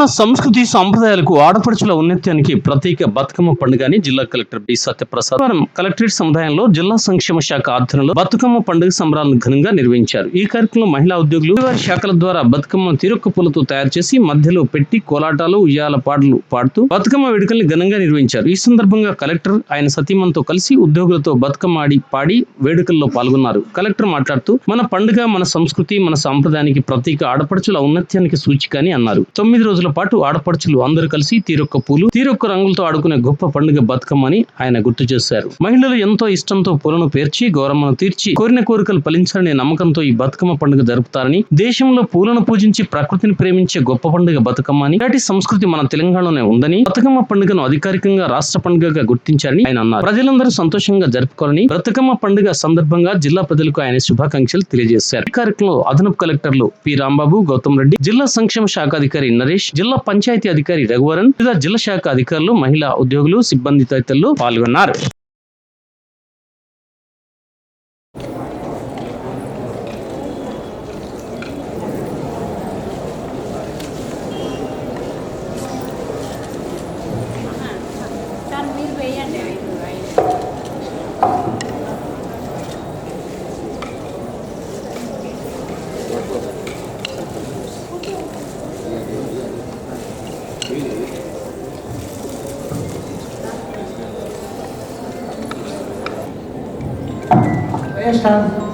తెలంగాణ సంస్కృతి సాంప్రదాయాలకు ఆడపడుచుల ఉన్నత్యానికి ప్రత్యేక బతుకమ్మ పండుగని జిల్లా కలెక్టర్ బి సత్యప్రసాద్ కలెక్టరేట్ సముదాయంలో జిల్లా సంక్షేమ శాఖ ఆధ్వర్యంలో బతుకమ్మ పండుగ సంబరాలను ఘనంగా నిర్వహించారు. ఈ కార్యక్రమంలో మహిళా ఉద్యోగులు వారి శాఖల ద్వారా బతుకమ్మ తీరొక్క పూలతో తయారు చేసి మధ్యలో పెట్టి కోలాటాలు ఉయ్యాల పాటలు పాడుతూ బతుకమ్మ వేడుకల్ని ఘనంగా నిర్వహించారు. ఈ సందర్భంగా కలెక్టర్ ఆయన సతీమంతో కలిసి ఉద్యోగులతో బతుకమ్మ ఆడి పాడి వేడుకల్లో పాల్గొన్నారు. కలెక్టర్ మాట్లాడుతూ మన పండుగ మన సంస్కృతి మన సాంప్రదాయానికి ప్రత్యేక ఆడపడుచుల ఔన్నత్యానికి సూచిక అని అన్నారు. తొమ్మిది రోజుల పాటు ఆడపడుచులు అందరూ కలిసి తీరొక్క పూలు తీరొక్క రంగులతో ఆడుకునే గొప్ప పండుగ బతుకమ్మ అని ఆయన గుర్తు చేశారు. మహిళలు ఎంతో ఇష్టంతో పూలను పేర్చి గౌరమ్మను తీర్చి కోరిన కోరికలు ఫలించాలనే నమ్మకంతో ఈ బతుకమ్మ పండుగ జరుపుతారని దేశంలో పూలను పూజించి ప్రకృతిని ప్రేమించే గొప్ప పండుగ బతుకమ్మ అని ఇలాంటి సంస్కృతి మన తెలంగాణలోనే ఉందని బతుకమ్మ పండుగను అధికారికంగా రాష్ట్ర పండుగగా గుర్తించారని ఆయన అన్నారు. ప్రజలందరూ సంతోషంగా జరుపుకోవాలని బతుకమ్మ పండుగ సందర్భంగా జిల్లా ప్రజలకు ఆయన శుభాకాంక్షలు తెలియజేశారు. ఈ కార్యక్రమంలో అదనపు కలెక్టర్లు పి రాంబాబు గౌతమ్ రెడ్డి జిల్లా సంక్షేమ శాఖ అధికారి నరేష్ జిల్లా పంచాయతీ అధికారి రఘువరన్ వివిధ జిల్లా శాఖ అధికారులు మహిళా ఉద్యోగులు సిబ్బంది తదితరులు పాల్గొన్నారు. প্রতিষ্ঠান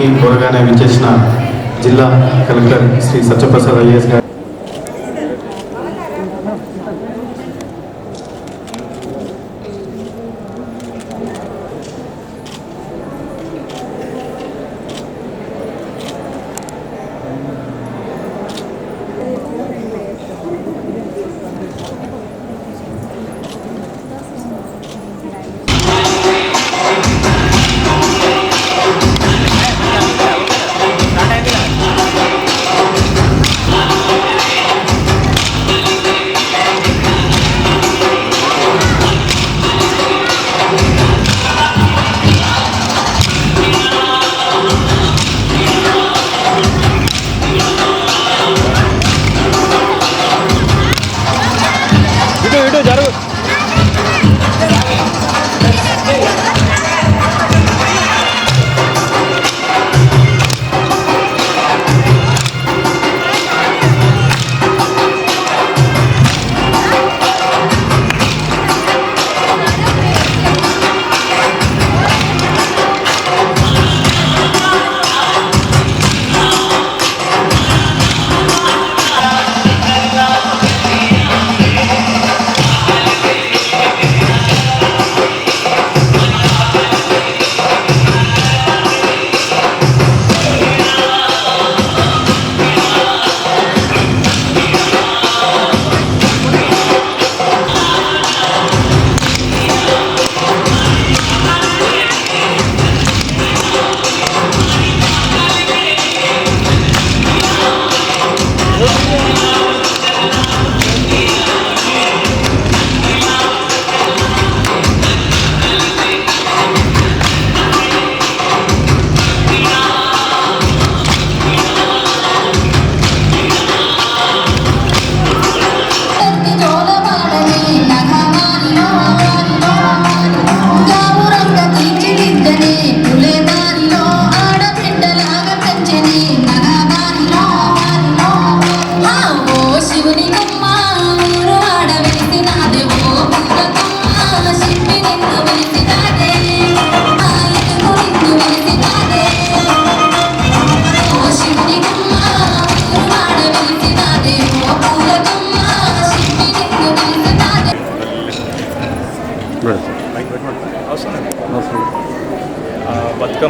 ఉయ్యాలో త్వరగానే కోరగానే విచ్చేసిన జిల్లా కలెక్టర్ శ్రీ సత్యప్రసాద్ ఐఎస్ గారు.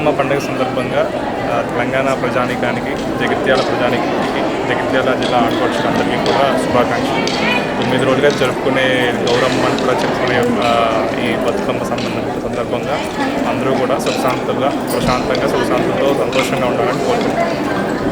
బతుకమ్మ పండుగ సందర్భంగా తెలంగాణ ప్రజానీకానికి జగిత్యాల ప్రజానీకానికి జగిత్యాల జిల్లా ఆడపడుచులందరికీ కూడా శుభాకాంక్షలు. తొమ్మిది రోజులుగా జరుపుకునే గౌరమ్మ అని కూడా చెప్పుకునే ఈ బతుకమ్మ సంబంధం సందర్భంగా అందరూ కూడా సుఖశాంతంగా ప్రశాంతంగా సుఖశాంతంతో సంతోషంగా ఉండాలని కోరుకుంటున్నాను